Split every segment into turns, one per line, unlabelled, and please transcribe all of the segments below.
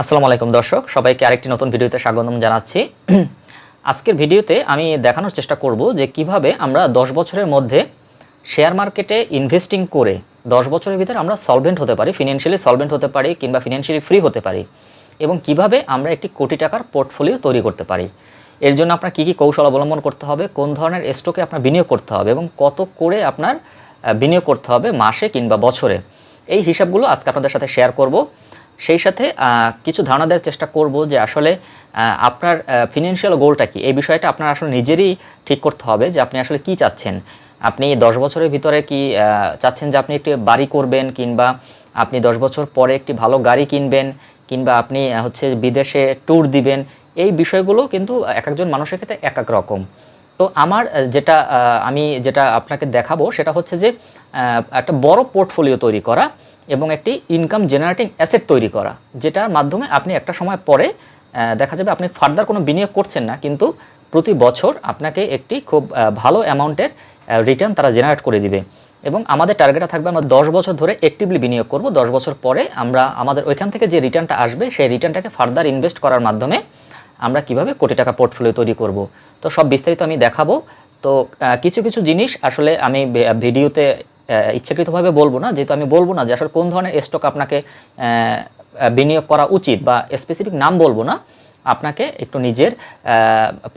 আসসালামু আলাইকুম দর্শক, সবাইকে আরেকটি নতুন ভিডিওতে স্বাগতম জানাচ্ছি। আজকের ভিডিওতে আমি দেখানোর চেষ্টা করব যে কীভাবে আমরা 10 বছরের মধ্যে শেয়ার মার্কেটে ইনভেস্টিং করে 10 বছরের ভিতরে আমরা সলভেন্ট হতে পারি ফিনান্সিয়ালি সলভেন্ট হতে পারি কিংবা ফিনান্সিয়ালি ফ্রি হতে পারি এবং কীভাবে আমরা একটি কোটি টাকার পোর্টফোলিও তৈরি করতে পারি। এর জন্য আপনার কী কী কৌশল অবলম্বন করতে হবে, কোন ধরনের স্টকে আপনার বিনিয়োগ করতে হবে এবং কত করে আপনার বিনিয়োগ করতে হবে মাসে কিংবা বছরে। এই হিসাবগুলো আজকে আপনাদের সাথে শেয়ার করব। সেই সাথে কিছু ধারণা দেওয়ার চেষ্টা করব যে আসলে আপনার ফিনান্সিয়াল গোলটা কি? এই বিষয়টা আপনার আসলে নিজেরই ঠিক করতে হবে যে আপনি আসলে কি চাচ্ছেন। আপনি দশ বছরের ভিতরে কি চাচ্ছেন যে আপনি একটি বাড়ি করবেন কিংবা আপনি দশ বছর পরে একটি ভালো গাড়ি কিনবেন কিংবা আপনি হচ্ছে বিদেশে ট্যুর দিবেন, এই বিষয়গুলো কিন্তু এক একজন মানুষের ক্ষেত্রে এক এক রকম। তো আমার যেটা আমি যেটা আপনাকে দেখাবো সেটা হচ্ছে যে একটা বড় পোর্টফোলিও তৈরি করা। এবং একটি ইনকাম জেনারেটিং অ্যাসেট তৈরি করা, যেটার মাধ্যমে আপনি একটা সময় পরে দেখা যাবে আপনি ফার্দার কোনো বিনিয়োগ করছেন না, কিন্তু প্রতি বছর আপনাকে একটি খুব ভালো অ্যামাউন্টের রিটার্ন তারা জেনারেট করে দিবে। এবং আমাদের টার্গেটটা থাকবে আমরা দশ বছর ধরে অ্যাক্টিভলি বিনিয়োগ করব। দশ বছর পরে আমরা, আমাদের ওইখান থেকে যে রিটার্নটা আসবে, সেই রিটার্নটাকে ফার্দার ইনভেস্ট করার মাধ্যমে আমরা কীভাবে কোটি টাকা পোর্টফোলিও তৈরি করব। তো সব বিস্তারিত আমি দেখাবো। তো কিছু কিছু জিনিস আসলে আমি ভিডিওতে ইচ্ছাকৃতভাবে বলব না, যেহেতু আমি বলব না যে আসলে কোন ধরনের স্টক আপনাকে বিনিয়োগ করা উচিত বা স্পেসিফিক নাম বলব না। আপনাকে একটু নিজের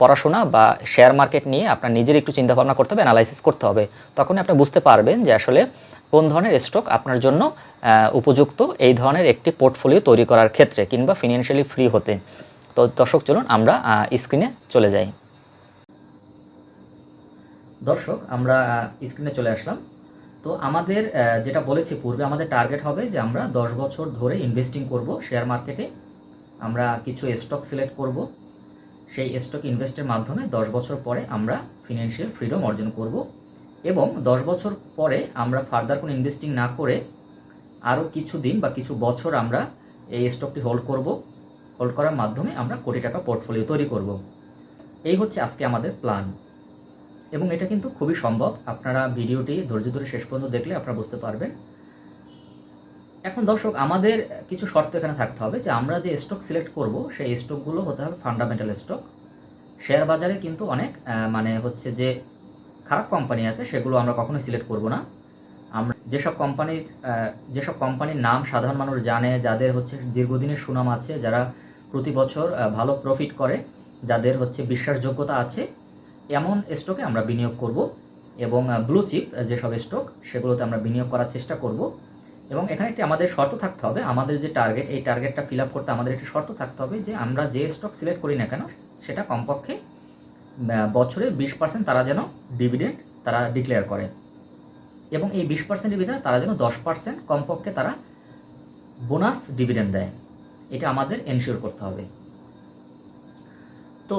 পড়াশোনা বা শেয়ার মার্কেট নিয়ে আপনার নিজের একটু চিন্তা ভাবনা করতে হবে অ্যানালাইসিস করতে হবে। তখনই আপনি বুঝতে পারবেন যে আসলে কোন ধরনের স্টক আপনার জন্য উপযুক্ত এই ধরনের একটি পোর্টফোলিও তৈরি করার ক্ষেত্রে কিংবা ফিনান্সিয়ালি ফ্রি হতে। তো দর্শক চলুন, আমরা স্ক্রিনে চলে যাই। দর্শক, আমরা স্ক্রিনে চলে আসলাম। তো আমাদের যেটা বলেছি, পূর্বে আমাদের টার্গেট হবে যে আমরা দশ বছর ধরে ইনভেস্টিং করব শেয়ার মার্কেটে আমরা কিছু স্টক সিলেক্ট করব। সেই স্টক ইনভেস্টের মাধ্যমে দশ বছর পরে আমরা ফিনান্সিয়াল ফ্রিডম অর্জন করব এবং দশ বছর পরে আমরা ফার্দার কোনো ইনভেস্টিং না করে আরও কিছু দিন বা কিছু বছর আমরা এই স্টকটি হোল্ড করব। হোল্ড করার মাধ্যমে আমরা কোটি টাকা পোর্টফোলিও তৈরি করব। এই হচ্ছে আজকে আমাদের প্ল্যান এবং এটা কিন্তু খুবই সম্ভব। আপনারা ভিডিওটি ধৈর্য ধরে শেষ পর্যন্ত দেখলে আপনারা বুঝতে পারবেন। এখন দর্শক, আমাদের কিছু শর্ত এখানে থাকতে হবে যে আমরা যে স্টক সিলেক্ট করব, সেই স্টকগুলো হতে হবে ফান্ডামেন্টাল স্টক শেয়ার বাজারে কিন্তু অনেক মানে হচ্ছে যে খারাপ কোম্পানি আছে, সেগুলো আমরা কখনোই সিলেক্ট করব না। আমরা যেসব কোম্পানি যেসব কোম্পানির নাম সাধারণ মানুষ জানে, যাদের হচ্ছে দীর্ঘদিনের সুনাম আছে, যারা প্রতি বছর ভালো প্রফিট করে, যাদের হচ্ছে বিশ্বাসযোগ্যতা আছে এমন স্টকে আমরা বিনিয়োগ করব এবং ব্লু চিপ যেসব স্টক সেগুলোতে আমরা বিনিয়োগ করার চেষ্টা করব। এবং এখানে একটি আমাদের শর্ত থাকতে হবে, আমাদের যে টার্গেট এই টার্গেটটা ফিল আপ করতে আমাদের একটি শর্ত থাকতে হবে যে আমরা যে স্টক সিলেক্ট করি না কেন, সেটা কমপক্ষে বছরে বিশ পার্সেন্ট তারা যেন ডিভিডেন্ড তারা ডিক্লেয়ার করে। এবং এই বিশ পার্সেন্টের ভিতরে তারা যেন দশ পার্সেন্ট কমপক্ষে তারা বোনাস ডিভিডেন্ড দেয়। এটা আমাদের এনশিওর করতে হবে। তো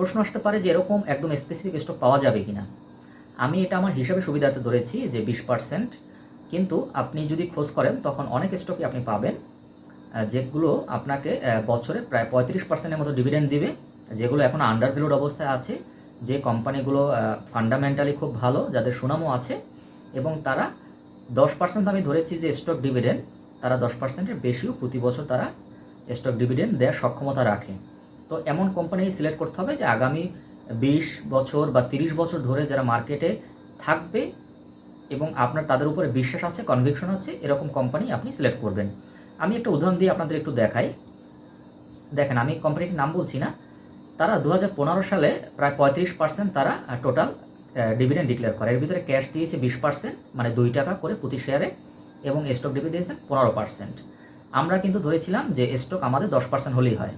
প্রশ্ন আসতে পারে যে এরকম একদম স্পেসিফিক স্টক পাওয়া যাবে কিনা। আমি এটা আমার হিসাবে সুবিধাতে ধরেছি যে বিশ পার্সেন্ট কিন্তু আপনি যদি খোঁজ করেন, তখন অনেক স্টকই আপনি পাবেন যেগুলো আপনাকে বছরে প্রায় পঁয়ত্রিশ পার্সেন্টের মতো ডিভিডেন্ড দিবে, যেগুলো এখন আন্ডার অবস্থায় আছে, যে কোম্পানিগুলো ফান্ডামেন্টালি খুব ভালো, যাদের সুনামও আছে, এবং তারা দশ পার্সেন্ট আমি ধরেছি যে স্টক ডিভিডেন্ড তারা দশ পার্সেন্টের বেশিও প্রতি বছর তারা স্টক ডিভিডেন্ড দেওয়ার সক্ষমতা রাখে। তো এমন কোম্পানি সিলেক্ট করতে হবে যে আগামী বিশ বছর বা তিরিশ বছর ধরে যারা মার্কেটে থাকবে এবং আপনার তাদের উপরে বিশ্বাস আছে কনভিকশন আছে, এরকম কোম্পানি আপনি সিলেক্ট করবেন। আমি একটা উদাহরণ দিয়ে আপনাদের একটু দেখাই। দেখেন, আমি কোম্পানিটির নাম বলছি না। তারা দু হাজার পনেরো সালে প্রায় পঁয়ত্রিশ পার্সেন্ট তারা টোটাল ডিভিডেন্ড ডিক্লেয়ার করে। এর ভিতরে ক্যাশ দিয়েছে বিশ পার্সেন্ট মানে দুই টাকা করে প্রতি শেয়ারে এবং স্টক ডিভিডেন্ড দিয়েছে পনেরো পার্সেন্ট আমরা কিন্তু ধরেছিলাম যে স্টক আমাদের দশ পার্সেন্ট হলেই হয়।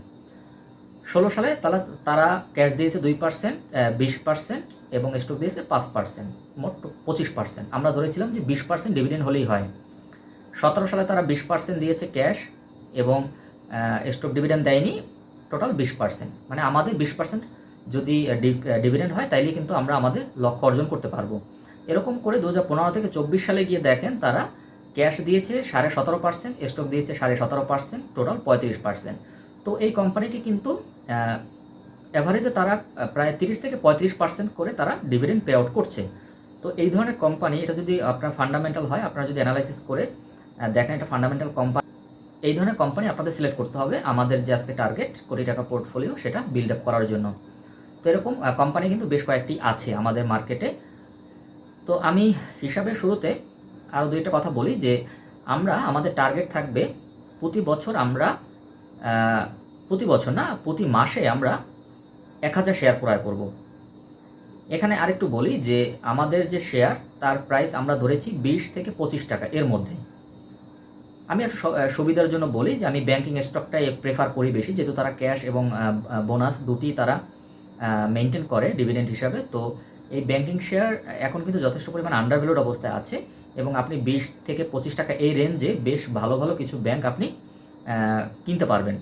ষোলো সালে তারা তারা ক্যাশ দিয়েছে দুই পার্সেন্ট বিশ পার্সেন্ট এবং স্টক দিয়েছে পাঁচ পার্সেন্ট মোট পঁচিশ পার্সেন্ট আমরা ধরেছিলাম যে বিশ পার্সেন্ট ডিভিডেন্ড হলেই হয়। সতেরো সালে তারা বিশ পার্সেন্ট দিয়েছে ক্যাশ এবং স্টক ডিভিডেন্ড দেয়নি টোটাল বিশ পার্সেন্ট মানে আমাদের বিশ পার্সেন্ট যদি ডিভিডেন্ড হয়, তাইলে কিন্তু আমরা আমাদের লক্ষ্য অর্জন করতে পারব। এরকম করে দু হাজার পনেরো থেকে চব্বিশ সালে গিয়ে দেখেন তারা ক্যাশ দিয়েছে সাড়ে সতেরো পার্সেন্ট স্টক দিয়েছে সাড়ে সতেরো পার্সেন্ট টোটাল পঁয়ত্রিশ পার্সেন্ট তো এই কোম্পানিটি কিন্তু অ্যাভারেজে তারা প্রায় তিরিশ থেকে পঁয়ত্রিশ পার্সেন্ট করে তারা ডিভিডেন্ড পে আউট করছে। তো এই ধরনের কোম্পানি এটা যদি আপনার ফান্ডামেন্টাল হয়, আপনারা যদি অ্যানালাইসিস করে দেখেন এটা ফান্ডামেন্টাল কোম্পানি এই ধরনের কোম্পানি আপনাদের সিলেক্ট করতে হবে। আমাদের যে আজকে টার্গেট কোটি টাকা পোর্টফোলিও সেটা বিল্ড আপ করার জন্য। তো এরকম কোম্পানি কিন্তু বেশ কয়েকটি আছে আমাদের মার্কেটে তো আমি হিসাবে শুরুতে আরও দুইটা কথা বলি যে, আমরা, আমাদের টার্গেট থাকবে, প্রতি বছর আমরা প্রতি বছর না, প্রতি মাসে আমরা এক হাজার শেয়ার ক্রয় করব। এখানে আরেকটু বলি যে, আমাদের যে শেয়ার তার প্রাইস আমরা ধরেছি বিশ থেকে পঁচিশ টাকা এর মধ্যে। আমি একটু সুবিধার জন্য বলি যে, আমি ব্যাংকিং স্টকটাই প্রেফার করি বেশি, যেহেতু তারা ক্যাশ এবং বোনাস দুটি তারা মেনটেন করে ডিভিডেন্ট হিসাবে। তো এই ব্যাংকিং শেয়ার এখন কিন্তু যথেষ্ট পরিমাণ আন্ডারভ্যালুড অবস্থায় আছে এবং আপনি বিশ থেকে পঁচিশ টাকা এই রেঞ্জে বেশ ভালো ভালো কিছু ব্যাংক আপনি কিনতে পারবেন।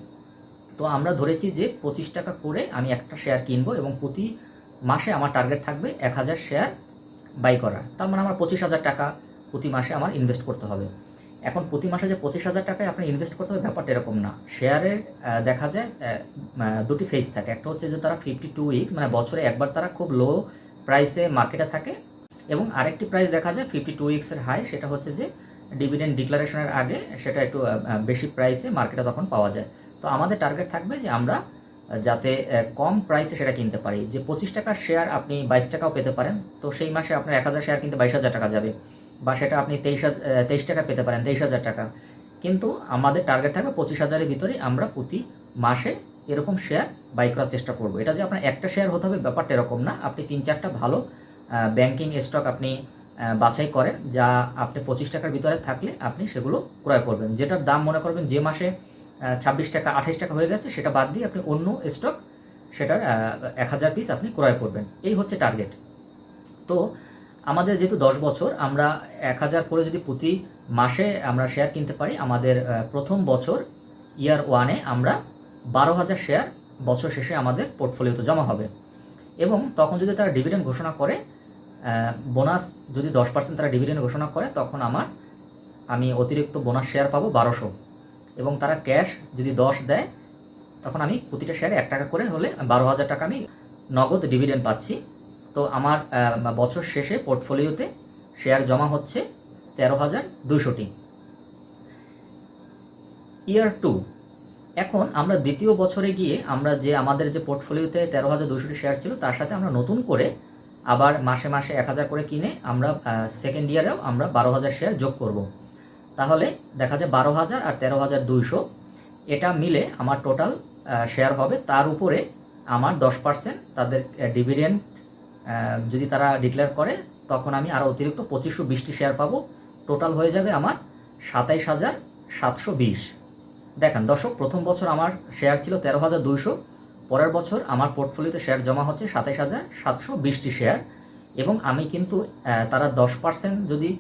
তো আমরা ধরেছি যে পঁচিশ টাকা করে আমি একটা শেয়ার কিনবো এবং প্রতি মাসে আমার টার্গেট থাকবে এক হাজার শেয়ার বাই করা তার মানে আমার পঁচিশ হাজার টাকা প্রতি মাসে আমার ইনভেস্ট করতে হবে। এখন প্রতি মাসে যে পঁচিশ হাজার টাকায় আপনি ইনভেস্ট করতে হবে ব্যাপারটা এরকম না। শেয়ারের দেখা যায় দুটি ফেজ থাকে। একটা হচ্ছে যে তারা ফিফটি টু উইকস মানে বছরে একবার তারা খুব লো প্রাইসে মার্কেটে থাকে এবং আরেকটি প্রাইস দেখা যায় ফিফটি টু উইক্সের হাই সেটা হচ্ছে যে ডিভিডেন্ড ডিক্লারেশনের আগে সেটা একটু বেশি প্রাইসে মার্কেটে তখন পাওয়া যায়। তো আমাদের টার্গেট থাকবে যে আমরা যাতে কম প্রাইসে সেটা কিনতে পারি। যে পঁচিশ টাকার শেয়ার আপনি বাইশ টাকাও পেতে পারেন, তো সেই মাসে আপনার এক হাজার শেয়ার কিনতে বাইশ হাজার টাকা যাবে। বা সেটা আপনি তেইশ হাজার তেইশ টাকা পেতে পারেন, তেইশ হাজার টাকা। কিন্তু আমাদের টার্গেট থাকবে পঁচিশ হাজারের ভিতরে আমরা প্রতি মাসে এরকম শেয়ার বাই করার চেষ্টা করব। এটা যে আপনার একটা শেয়ার হতে হবে ব্যাপারটা এরকম না। আপনি তিন চারটা ভালো ব্যাংকিং স্টক আপনি বাছাই করেন, যা আপনি পঁচিশ টাকার ভিতরে থাকলে আপনি সেগুলো ক্রয় করবেন। যেটার দাম মনে করবেন যে মাসে ছাব্বিশ টাকা, আঠাইশ টাকা হয়ে গেছে, সেটা বাদ দিয়ে আপনি অন্য স্টক সেটার এক হাজার পিস আপনি ক্রয় করবেন। এই হচ্ছে টার্গেট তো আমাদের যেহেতু দশ বছর, আমরা এক হাজার করে যদি প্রতি মাসে আমরা শেয়ার কিনতে পারি, আমাদের প্রথম বছর ইয়ার ওয়ানে আমরা বারো হাজার শেয়ার বছর শেষে আমাদের পোর্টফোলিওতে জমা হবে। এবং তখন যদি তারা ডিভিডেন্ড ঘোষণা করে বোনাস যদি দশ পার্সেন্ট তারা ডিভিডেন্ড ঘোষণা করে, তখন আমার, আমি অতিরিক্ত বোনাস শেয়ার পাবো বারোশো। এবং তারা ক্যাশ যদি দশ দেয়, তখন আমি প্রতিটা শেয়ারে এক টাকা করে হলে বারো হাজার টাকা আমি নগদ ডিভিডেন্ড পাচ্ছি। তো আমার বছর শেষে পোর্টফোলিওতে শেয়ার জমা হচ্ছে তেরো হাজার দুইশোটি ইয়ার টু এখন আমরা দ্বিতীয় বছরে গিয়ে আমরা যে আমাদের যে পোর্টফোলিওতে তেরো হাজার দুশোটি শেয়ার ছিল, তার সাথে আমরা নতুন করে আবার মাসে মাসে এক হাজার করে কিনে আমরা সেকেন্ড ইয়ারেও আমরা বারো হাজার শেয়ার যোগ করব। তাহলে দেখা যায় বারো হাজার আর তেরো হাজার দুইশো। এটা মিলে আমার টোটাল শেয়ার হবে। তার উপরে আমার দশ পার্সেন্ট তাদের ডিভিডেন্ড যদি তারা ডিক্লেয়ার করে, তখন আমি আরও অতিরিক্ত পঁচিশশো বিশটি শেয়ার পাবো। টোটাল হয়ে যাবে আমার সাতাইশ হাজার সাতশো বিশ। দেখেন দর্শক, প্রথম বছর আমার শেয়ার ছিল তেরো হাজার দুইশো। পরের বছর আমার পোর্টফোলিওতে শেয়ার জমা হচ্ছে সাতাইশ হাজার সাতশো বিশটি শেয়ার এবং আমি কিন্তু তারা দশ পার্সেন্ট যদি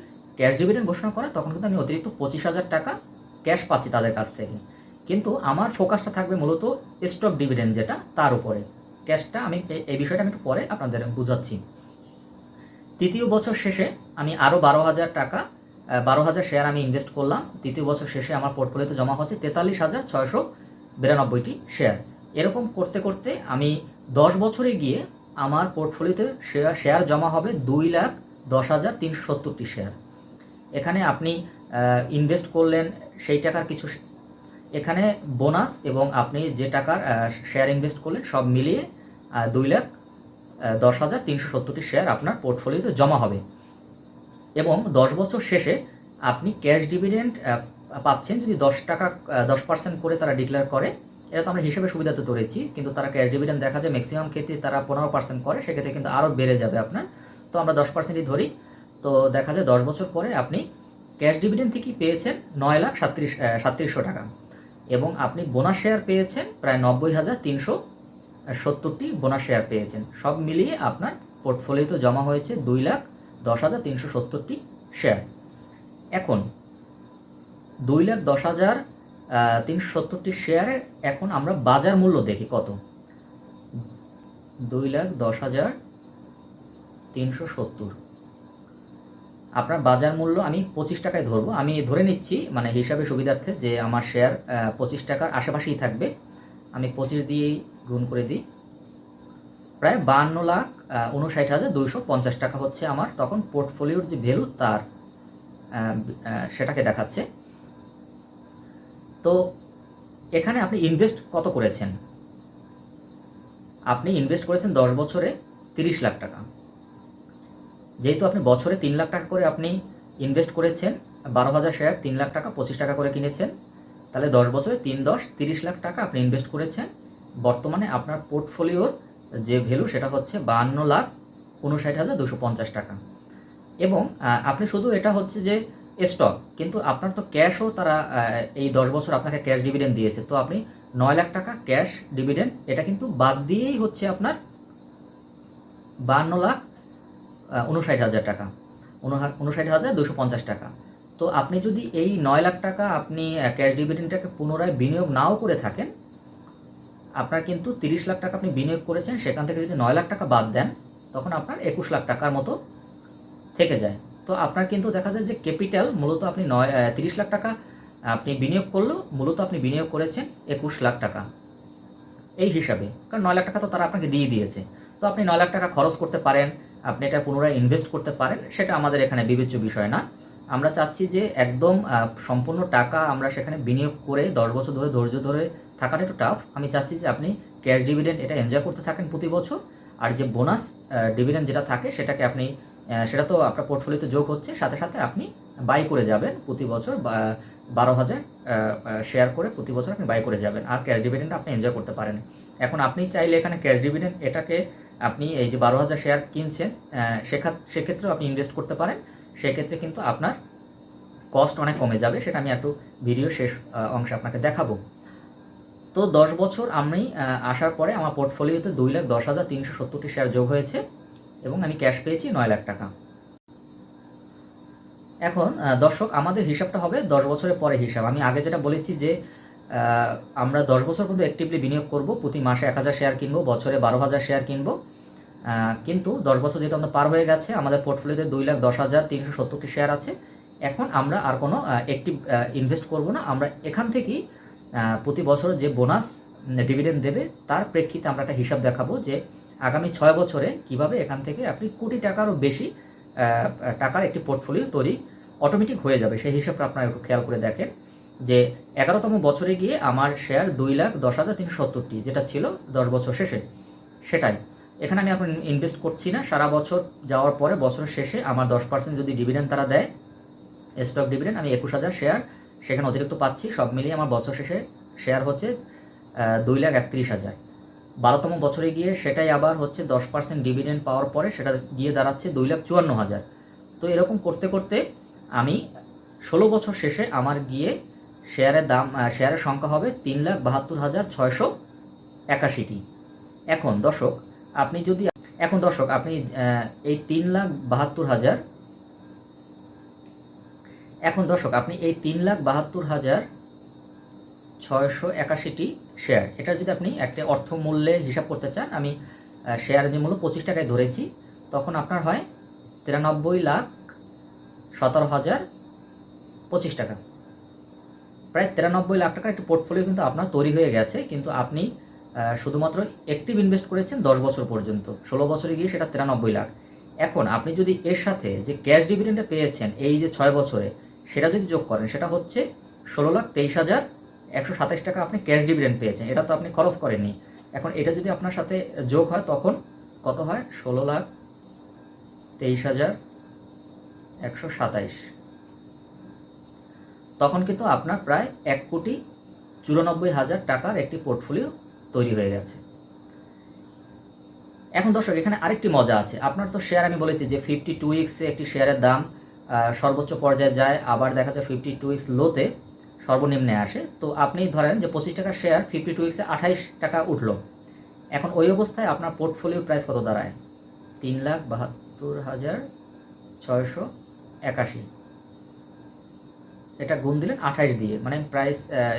ক্যাশ ডিভিডেন্ড ঘোষণা করে তখন কিন্তু আমি অতিরিক্ত পঁচিশ হাজার টাকা ক্যাশ পাচ্ছি তাদের কাছ থেকে। কিন্তু আমার ফোকাসটা থাকবে মূলত স্টক ডিভিডেন্ড যেটা তার উপরে। ক্যাশটা আমি এই- বিষয়টা আমি একটু পরে আপনাদের বুঝাচ্ছি। তৃতীয় বছর শেষে আমি আরও বারো হাজার টাকা বারো হাজার শেয়ার আমি ইনভেস্ট করলাম। তৃতীয় বছর শেষে আমার পোর্টফোলিওতে জমা হচ্ছে তেতাল্লিশ হাজার ছয়শো বিরানব্বইটি শেয়ার এরকম করতে করতে আমি দশ বছরে গিয়ে আমার পোর্টফোলিওতে শেয়ার শেয়ার জমা হবে দুই লাখ দশ হাজার তিনশো সত্তরটি শেয়ার এখানে আপনি ইনভেস্ট করলেন সেই টাকার কিছু এখানে বোনাস এবং আপনি যে টাকার শেয়ার ইনভেস্ট করলেন সব মিলিয়ে দুই লাখ দশ হাজার তিনশো সত্তরটি শেয়ার আপনার পোর্টফোলিওতে জমা হবে। এবং দশ বছর শেষে আপনি ক্যাশ ডিভিডেন্ড পাচ্ছেন যদি দশ টাকা দশ পার্সেন্ট করে তারা ডিক্লেয়ার করে, এটা তো আমরা হিসেবে সুবিধাতে ধরেছি, কিন্তু তারা ক্যাশ ডিভিডেন্ড দেখা যায় ম্যাক্সিমাম ক্ষেত্রে তারা পনেরো পার্সেন্ট করে, সেক্ষেত্রে কিন্তু আরও বেড়ে যাবে আপনার। তো আমরা দশ পার্সেন্টই ধরি তো দেখা যায় দশ বছর পরে আপনি ক্যাশ ডিভিডেন্ড থেকেই পেয়েছেন নয় লাখ সাতত্রিশ সাতত্রিশশো টাকা। এবং আপনি বোনাস শেয়ার পেয়েছেন প্রায় নব্বই হাজার তিনশো সত্তরটি বোনাস শেয়ার পেয়েছেন। সব মিলিয়ে আপনার পোর্টফোলিওতে জমা হয়েছে দুই লাখ দশ হাজার তিনশো সত্তরটি শেয়ার এখন দুই লাখ দশ হাজার তিনশো সত্তরটি শেয়ারের এখন আমরা বাজার মূল্য দেখি কত? দুই লাখ দশ হাজার তিনশো সত্তর। আপনার বাজার মূল্য আমি পঁচিশ টাকায় ধরবো। আমি ধরে নিচ্ছি মানে হিসাবে সুবিধার্থে যে আমার শেয়ার পঁচিশ টাকার আশেপাশেই থাকবে। আমি পঁচিশ দিয়েই গুণ করে দিই। প্রায় বান্ন লাখ উনষাট হাজার দুইশো পঞ্চাশ টাকা হচ্ছে আমার তখন পোর্টফোলিওর যে ভ্যালু তার সেটাকে দেখাচ্ছে। তো এখানে আপনি ইনভেস্ট কত করেছেন? আপনি ইনভেস্ট করেছেন দশ বছরে তিরিশ লাখ টাকা। যেহেতু আপনি বছরে তিন লাখ টাকা করে আপনি ইনভেস্ট করেছেন, বারো হাজার শেয়ার তিন লাখ টাকা, পঁচিশ টাকা করে কিনেছেন, তাহলে দশ বছরে তিন, দশ, তিরিশ লাখ টাকা আপনি ইনভেস্ট করেছেন। বর্তমানে আপনার পোর্টফোলিওর যে ভ্যালু সেটা হচ্ছে বাহান্ন লাখ উনষাট হাজার দুশো পঞ্চাশ টাকা। এবং আপনি শুধু এটা হচ্ছে যে স্টক কিন্তু আপনার তো ক্যাশও তারা এই দশ বছর আপনাকে ক্যাশ ডিভিডেন্ড দিয়েছে। তো আপনি নয় লাখ টাকা ক্যাশ ডিভিডেন্ড এটা কিন্তু বাদ দিয়েই হচ্ছে আপনার বাহান্ন লাখ উনষাট হাজার টাকা। উনষাট হাজার দুশো পঞ্চাশ টাকা। তো আপনি যদি এই নয় লাখ টাকা আপনি ক্যাশ ডিভিডেন্ডটাকে পুনরায় বিনিয়োগ নাও করে থাকেন, আপনার কিন্তু তিরিশ লাখ টাকা আপনি বিনিয়োগ করেছেন, সেখান থেকে যদি নয় লাখ টাকা বাদ দেন, তখন আপনার একুশ লাখ টাকার মতো থেকে যায়। তো আপনার কিন্তু দেখা যায় যে ক্যাপিটাল মূলত আপনি নয় তিরিশ লাখ টাকা আপনি বিনিয়োগ করলেও মূলত আপনি বিনিয়োগ করেছেন একুশ লাখ টাকা। এই হিসাবে। কারণ নয় লাখ টাকা তো তারা আপনাকে দিয়ে দিয়েছে। তো আপনি নয় লাখ টাকা খরচ করতে পারেন, আপনি এটা পুনরায় ইনভেস্ট করতে পারেন, সেটা আমাদের এখানে বিবেচ্য বিষয় না। আমরা চাচ্ছি যে একদম সম্পূর্ণ টাকা আমরা সেখানে বিনিয়োগ করে দশ বছর ধরে, ধৈর্য ধরে থাকাটা একটু টাফ আমি চাচ্ছি যে আপনি ক্যাশ ডিভিডেন্ড এটা এনজয় করতে থাকেন প্রতি বছর, আর যে বোনাস ডিভিডেন্ড যেটা থাকে সেটাকে আপনি সেটা তো আপনার পোর্টফোলিওতে যোগ হচ্ছে, সাথে সাথে আপনি বাই করে যাবেন প্রতি বছর বারো হাজার শেয়ার করে প্রতি বছর আপনি বাই করে যাবেন, আর ক্যাশ ডিভিডেন্ড আপনি এনজয় করতে পারেন। এখন আপনি চাইলে এখানে ক্যাশ ডিভিডেন্ড এটাকে আপনি এই যে বারো হাজার শেয়ার কিনছেন সেক্ষেত্রে সেক্ষেত্রেও আপনি ইনভেস্ট করতে পারেন। সেক্ষেত্রে কিন্তু আপনার কস্ট অনেক কমে যাবে, সেটা আমি একটু ভিডিও শেষ অংশে আপনাকে দেখাবো। তো দশ বছর আমি আসার পরে আমার পোর্টফোলিওতে দুই লাখ দশ হাজার তিনশো সত্তরটি শেয়ার যোগ হয়েছে এবং আমি ক্যাশ পেয়েছি নয় লাখ টাকা। এখন দর্শক, আমাদের হিসাবটা হবে দশ বছরের পরে হিসাব। আমি আগে যেটা বলেছি যে আমরা দশ বছর পর্যন্ত অ্যাক্টিভলি বিনিয়োগ করব। প্রতি মাসে এক হাজার শেয়ার কিনবো, বছরে বারো হাজার শেয়ার কিনবো। কিন্তু দশ বছর যেহেতু আমাদের পার হয়ে গেছে, আমাদের পোর্টফোলিওতে দুই লাখ দশ হাজার তিনশো সত্তরটি শেয়ার আছে। এখন আমরা আর কোনো অ্যাক্টিভ ইনভেস্ট করব না। আমরা এখান থেকেই প্রতি বছর যে বোনাস ডিভিডেন্ড দেবে, তার প্রেক্ষিতে আমরা একটা হিসাব দেখাবো যে আগামী ছয় বছরে কীভাবে এখান থেকে আপনি কোটি টাকারও বেশি টাকার একটি পোর্টফোলিও তৈরি অটোমেটিক হয়ে যাবে। সেই হিসাবটা আপনারা একটু খেয়াল করে দেখেন। যে এগারোতম বছরে গিয়ে আমার শেয়ার দুই লাখ দশ হাজার তিনশো সত্তরটি, যেটা ছিল দশ বছর শেষে। সেটাই। এখানে আমি এখন ইনভেস্ট করছি না। সারা বছর যাওয়ার পরে বছরের শেষে আমার দশ পার্সেন্ট যদি ডিভিডেন্ড তারা দেয় স্টক ডিভিডেন্ড আমি একুশ হাজার শেয়ার সেখানে অতিরিক্ত পাচ্ছি। সব মিলিয়ে আমার বছর শেষে শেয়ার হচ্ছে দুই লাখ একত্রিশ হাজার। বারোতম বছরে গিয়ে সেটাই আবার হচ্ছে দশ পার্সেন্ট ডিভিডেন্ড পাওয়ার পরে সেটা গিয়ে দাঁড়াচ্ছে দুই লাখ চুয়ান্ন হাজার। তো এরকম করতে করতে আমি ষোলো বছর শেষে আমার গিয়ে শেয়ারের দাম শেয়ারের সংখ্যা হবে তিন লাখ বাহাত্তর হাজার ছয়শো একাশিটি। এখন দর্শক, আপনি যদি, এখন দর্শক, আপনি এই তিন লাখ বাহাত্তর হাজার, এখন দর্শক, আপনি এই তিন লাখ বাহাত্তর হাজার ছয়শো একাশিটি শেয়ার, এটা যদি আপনি একটা অর্থ মূল্যে হিসাব করতে চান, আমি শেয়ারের যে মূল্য পঁচিশ টাকায় ধরেছি, তখন আপনার হয় তিরানব্বই লাখ সতেরো হাজার পঁচিশ টাকা। প্রায় তিরানব্বই লাখ টাকার একটি পোর্টফোলিও কিন্তু আপনার তৈরি হয়ে গেছে, কিন্তু আপনি শুধুমাত্র অ্যাক্টিভ ইনভেস্ট করেছেন দশ বছর পর্যন্ত, ষোলো বছরে গিয়ে সেটা তিরানব্বই লাখ। এখন আপনি যদি এর সাথে যে ক্যাশ ডিভিডেন্ডটা পেয়েছেন এই যে ছয় বছরে, সেটা যদি যোগ করেন, সেটা হচ্ছে ষোলো লাখ তেইশ হাজার একশো সাতাশ টাকা আপনি ক্যাশ ডিভিডেন্ড পেয়েছেন, এটা তো আপনি খরচ করেননি। এখন এটা যদি আপনার সাথে যোগ হয়, তখন কত হয়? ষোলো লাখ তেইশ হাজার একশো সাতাইশ। তখন কিন্তু আপনার প্রায় এক কোটি চুরানব্বই হাজার টাকার একটি পোর্টফোলিও তৈরি হয়ে গেছে। এখন দর্শক, এখানে আরেকটি মজা আছে। আপনার তো শেয়ার আমি বলেছি যে ফিফটি টু উইক্সে একটি শেয়ারের দাম সর্বোচ্চ পর্যায়ে যায়, আবার দেখা যায় ফিফটি টু উইক্স লোতে সর্বনিম্নে আসে। তো আপনি ধরেন যে পঁচিশ টাকার শেয়ার ফিফটি টু উইক্সে আঠাইশ টাকা উঠল। এখন ওই অবস্থায় আপনার পোর্টফোলিও প্রাইস কত দাঁড়ায়? তিন লাখ বাহাত্তর হাজার ছয়শো একাশি। এটা গুণ দিলেন আঠাইশ দিয়ে মানে প্রাইস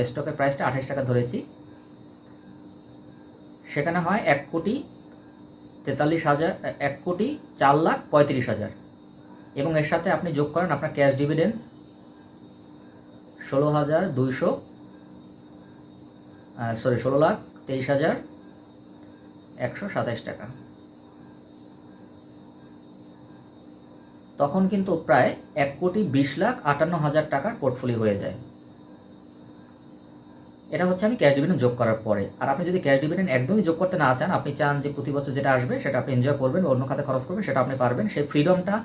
স্টকের প্রাইসটা আঠাইশ টাকা ধরেছি। সেখানে হয় এক কোটি তেতাল্লিশ হাজার এক কোটি চার লাখ পঁয়ত্রিশ হাজার। এবং এর সাথে আপনি যোগ করেন আপনার ক্যাশ ডিভিডেন্ড ষোলো হাজার দুইশো সরি ষোলো লাখ তেইশ হাজার একশো সাতাইশ টাকা। তখন কিন্তু প্রায় এক কোটি বিশ লাখ আটান্ন হাজার টাকার পোর্টফোলিও হয়ে যায়। এটা হচ্ছে আমি ক্যাশ ডিভিডেন্ড যোগ করার পরে। আর আপনি যদি ক্যাশ ডিভিডেন্ড একদমই যোগ করতে না চান, আপনি চান যে প্রতি বছর যেটা আসবে সেটা আপনি এনজয় করবেন অন্য খাতে খরচ করবেন, সেটা আপনি পারবেন। সেই ফ্রিডমটা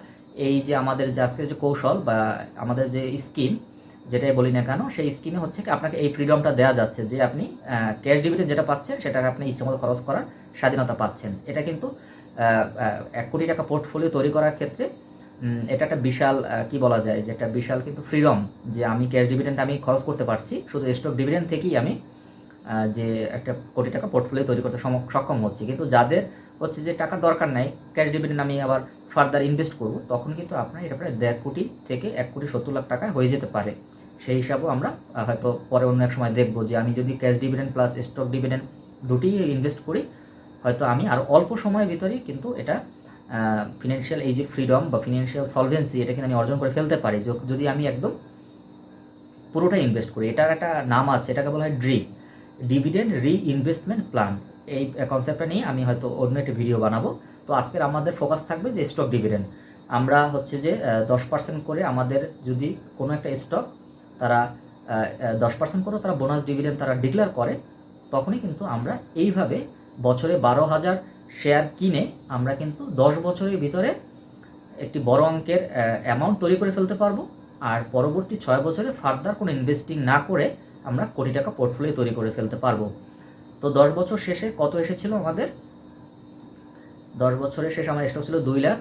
এই যে আমাদের যে আজকের যে কৌশল বা আমাদের যে স্কিম যেটাই বলি না কেন, সেই স্কিমে হচ্ছে কি আপনাকে এই ফ্রিডমটা দেওয়া যাচ্ছে যে আপনি ক্যাশ ডিভিডেন্ড যেটা পাচ্ছেন সেটাকে আপনি ইচ্ছামতো খরচ করার স্বাধীনতা পাচ্ছেন। এটা কিন্তু এক কোটি টাকা পোর্টফোলিও তৈরি করার ক্ষেত্রে এটা একটা বিশাল কি বলা যায়, যে একটা বিশাল কিন্তু ফ্রিডম যে আমি ক্যাশ ডিভিডেন্ট আমি খরচ করতে পারছি, শুধু স্টক ডিভিডেন্ড থেকেই আমি যে একটা কোটি টাকা পোর্টফোলিও তৈরি করতে সক্ষম হচ্ছি। কিন্তু যাদের হচ্ছে যে টাকার দরকার নাই ক্যাশ ডিভিডেন্ড আমি আবার ফার্দার ইনভেস্ট করব, তখন কিন্তু আপনার এটা প্রায় দেড় কোটি থেকে এক কোটি সত্তর লাখ টাকা হয়ে যেতে পারে। সেই হিসাবেও আমরা হয়তো পরে অন্য এক সময় দেখব যে আমি যদি cash dividend plus stock dividend দুটি ইনভেস্ট করি, হয়তো আমি আর অল্প সময়ের ভিতরেই কিন্তু এটা ফিনান্সিয়াল এই যে ফ্রিডম বা ফিনান্সিয়াল সলভেন্সি এটা কিন্তু আমি অর্জন করে ফেলতে পারি। যদি আমি একদম পুরোটাই ইনভেস্ট করি, এটার একটা নাম আছে, এটাকে বলা হয় ড্রি ডিভিডেন্ড রি ইনভেস্টমেন্ট প্ল্যান এই কনসেপ্টটা নিয়ে আমি হয়তো অন্য একটি ভিডিও বানাবো। তো আজকের আমাদের ফোকাস থাকবে যে স্টক ডিভিডেন্ড আমরা হচ্ছে যে দশ পার্সেন্ট করে আমাদের যদি কোনো একটা স্টক তারা দশ পার্সেন্ট করে তারা বোনাস ডিভিডেন্ড তারা ডিক্লেয়ার করে, তখনই কিন্তু আমরা এইভাবে বছরে বারো হাজার শেয়ার কিনে আমরা কিন্তু দশ বছরের ভিতরে একটি বড় অঙ্কের অ্যামাউন্ট তৈরি করে ফেলতে পারব। আর পরবর্তী ছয় বছরে ফার্দার কোনো ইনভেস্টিং না করে আমরা কোটি টাকা পোর্টফোলিও তৈরি করে ফেলতে পারব। তো দশ বছর শেষে কত এসেছিল আমাদের? দশ বছরের শেষে আমার স্টক ছিল দুই লাখ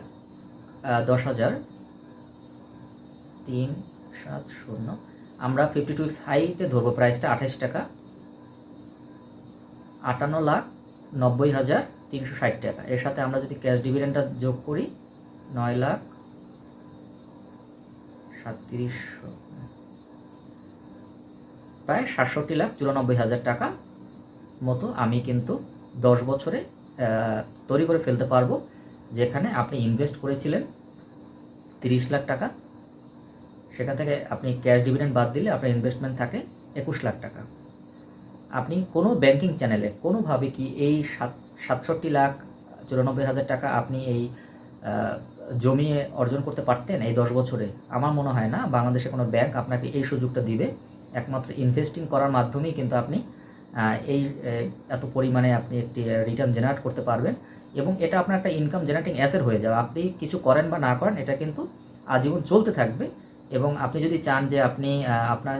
দশ হাজার। তিন, সাত, শূন্য। আমরা ফিফটি টু এক্স হাইতে ধরবো প্রাইসটা আঠাশ টাকা। আটান্ন লাখ নব্বই হাজার। তিনশো ষাট টাকা। এর সাথে আমরা যদি ক্যাশ ডিভিডেন্ডটা যোগ করি, নয় লাখ সাতত্রিশশো প্রায় সাতষট্টি লাখ চুরানব্বই হাজার টাকা মতো আমি কিন্তু দশ বছরে তৈরি করে ফেলতে পারব, যেখানে আপনি ইনভেস্ট করেছিলেন তিরিশ লাখ টাকা। সেখান থেকে আপনি ক্যাশ ডিভিডেন্ড বাদ দিলে আপনার ইনভেস্টমেন্ট থাকে একুশ লাখ টাকা। আপনি কোনো ব্যাংকিং চ্যানেলে কোনোভাবে কি এই সাত সাতষট্টি লাখ চুরানব্বই হাজার টাকা আপনি এই জমিয়ে অর্জন করতে পারতেন এই দশ বছরে? আমার মনে হয় না বাংলাদেশে কোনো ব্যাংক আপনাকে এই সুযোগটা দিবে। একমাত্র ইনভেস্টিং করার মাধ্যমেই কিন্তু আপনি এই এত পরিমাণে আপনি একটি রিটার্ন জেনারেট করতে পারবেন। এবং এটা আপনার একটা ইনকাম জেনারেটিং অ্যাসেট হয়ে যাবে। আপনি কিছু করেন বা না করেন, এটা কিন্তু আজীবন চলতে থাকবে। এবং আপনি যদি চান যে আপনি আপনার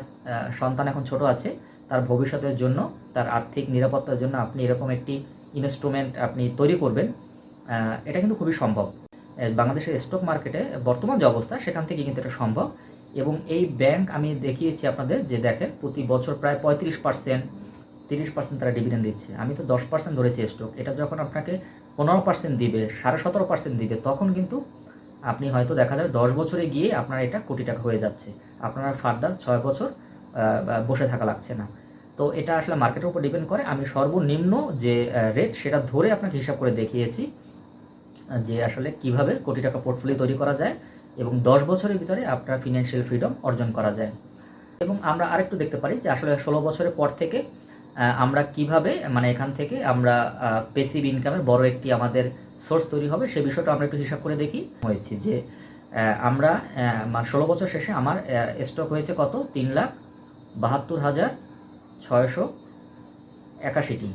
সন্তান এখন ছোট আছে, তার ভবিষ্যতের জন্য, তার আর্থিক নিরাপত্তার জন্য আপনি এরকম একটি ইনস্ট্রুমেন্ট আপনি তৈরি করবেন এটা কিন্তু খুবই সম্ভব। বাংলাদেশের স্টক মার্কেটে বর্তমান যে অবস্থা, সেখান থেকে কিন্তু এটা সম্ভব। এবং এই ব্যাংক আমি দেখিয়েছি আপনাদের যে দেখেন, প্রতি বছর প্রায় পঁয়ত্রিশ পার্সেন্ট তিরিশ পার্সেন্ট তারা ডিভিডেন্ড দিচ্ছে। আমি তো দশ পার্সেন্ট ধরেছি স্টক এটা যখন আপনাকে পনেরো পার্সেন্ট দিবে, সাড়ে সতেরো পার্সেন্ট দিবে, তখন কিন্তু আপনি হয়তো দেখা যাবে দশ বছরে গিয়ে আপনার এটা কোটি টাকা হয়ে যাচ্ছে। আপনার ফার্দার ছয় বছর বসে থাকা লাগছে না। তো এটা আসলে মার্কেটের উপর ডিপেন্ড করে। আমি সর্বনিম্ন যে রেট সেটা ধরে আপনাকে হিসাব করে দেখিয়েছি যে আসলে কীভাবে কোটি টাকা পোর্টফোলিও তৈরি করা যায় এবং দশ বছরের ভিতরে আপনার ফিনান্সিয়াল ফ্রিডম অর্জন করা যায়। এবং আমরা আরেকটু দেখতে পারি যে আসলে ষোলো বছরের পর থেকে আমরা কীভাবে মানে এখান থেকে আমরা পেসিভ ইনকামের বড় একটি আমাদের সোর্স তৈরি হবে সে বিষয়টা আমরা একটু হিসাব করে দেখি। হয়েছি যে আমরা মানে ষোলো বছর শেষে আমার স্টক হয়েছে কত? তিন লাখ বাহাত্তর হাজার ছয়শো একাশিটি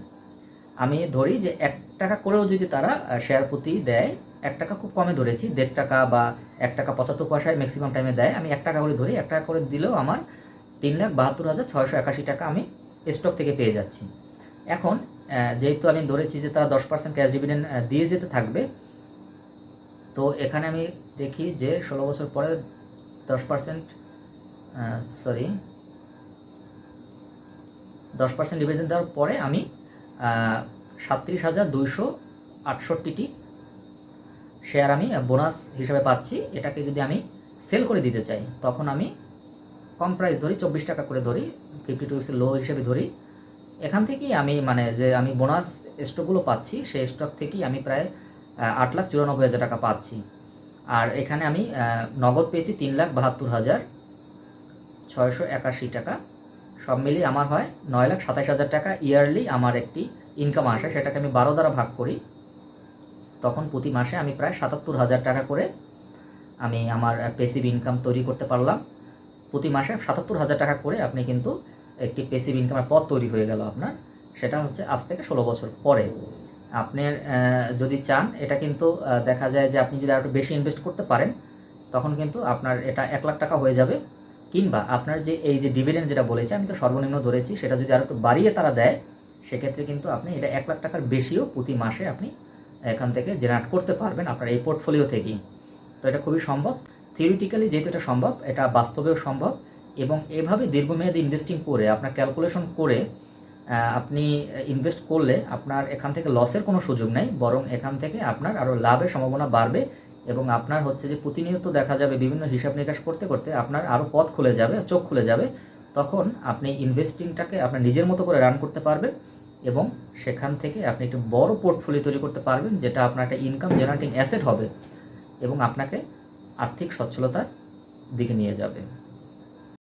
আমি ধরি যে এক টাকা করেও যদি তারা শেয়ার প্রতি দেয়, এক টাকা খুব কমে ধরেছি, দেড় টাকা বা এক টাকা পঁচাত্তর পয়সায় ম্যাক্সিমাম টাইমে দেয়, আমি এক টাকা করে ধরি, এক টাকা করে দিলেও আমার তিন লাখ বাহাত্তর হাজার ছয়শো একাশি টাকা আমি স্টক থেকে পেয়ে যাচ্ছি। এখন যেহেতু আমি ধরেছি যে তারা দশ পার্সেন্ট ক্যাশ ডিভিডেন্ড দিয়ে যেতে থাকবে, তো এখানে আমি দেখি যে ষোলো বছর পরে দশ পার্সেন্ট সরি দশ পার্সেন্ট ডিভিডেন্ড দেওয়ার পরে আমি সাতত্রিশ হাজার দুইশো আটষট্টিটি শেয়ার আমি বোনাস হিসাবে পাচ্ছি। এটাকে যদি আমি সেল করে দিতে চাই, তখন আমি কম প্রাইস ধরি, চব্বিশ টাকা করে ধরি ফিফটি টু লো হিসেবে ধরি। এখান থেকেই আমি মানে যে আমি বোনাস স্টকগুলো পাচ্ছি, সেই স্টক থেকেই আমি প্রায় আট লাখ চুরানব্বই হাজার টাকা পাচ্ছি। আর এখানে আমি নগদ পেয়েছি তিন লাখ বাহাত্তর হাজার ছয়শো একাশি টাকা। সব মিলিয়ে আমার হয় নয় লাখ সাতাশ হাজার টাকা ইয়ারলি আমার একটি ইনকাম আসে সেটাকে আমি বারো দ্বারা ভাগ করি। তখন প্রতি মাসে আমি প্রায় সাতাত্তর হাজার টাকা করে আমি আমার পেসিভ ইনকাম তৈরি করতে পারলাম। প্রতি মাসে সাতাত্তর হাজার টাকা করে আপনি কিন্তু একটি পেসিভ ইনকামের পথ তৈরি হয়ে গেল আপনার। সেটা হচ্ছে আজ থেকে ষোলো বছর পরে। আপনার আহ, যদি চান এটা কিন্তু দেখা যায় যে আপনি যদি আরও বেশি ইনভেস্ট করতে পারেন তখন কিন্তু আপনার এটা এক লাখ টাকা হয়ে যাবে। কিংবা আপনার যে, এই যে ডিভিডেন্ড যেটা বলেছি, আমি তো সর্বনিম্ন ধরেছি, সেটা যদি আরও একটু বাড়িয়ে তারা দেয়, সেক্ষেত্রে কিন্তু আপনি এটা এক লাখ টাকার বেশিও প্রতি মাসে আপনি এখান থেকে জেনারেট করতে পারবেন আপনার এই পোর্টফোলিও থেকেই। তো এটা খুবই সম্ভব। থিওরিটিক্যালি যেহেতু এটা সম্ভব, এটা বাস্তবেও সম্ভব, এবং এভাবে দীর্ঘমেয়াদী ইনভেস্টিং করে, আপনার ক্যালকুলেশন করে আপনি ইনভেস্ট করলে আপনার এখান থেকে লসের কোনো সুযোগ নেই, বরং এখান থেকে আপনার আরও লাভের সম্ভাবনা বাড়বে এবং আপনার হচ্ছে যে প্রতিনিয়ত দেখা যাবে বিভিন্ন হিসাব নিকাশ করতে করতে আপনার আরও পথ খুলে যাবে, চোখ খুলে যাবে। তখন আপনি ইনভেস্টিংটাকে আপনার নিজের মতো করে রান করতে পারবেন এবং সেখান থেকে আপনি একটি বড় পোর্টফোলিও তৈরি করতে পারবেন যেটা আপনার একটা ইনকাম জেনারেটিং অ্যাসেট হবে এবং আপনাকে আর্থিক সচ্ছলতার দিকে নিয়ে যাবে।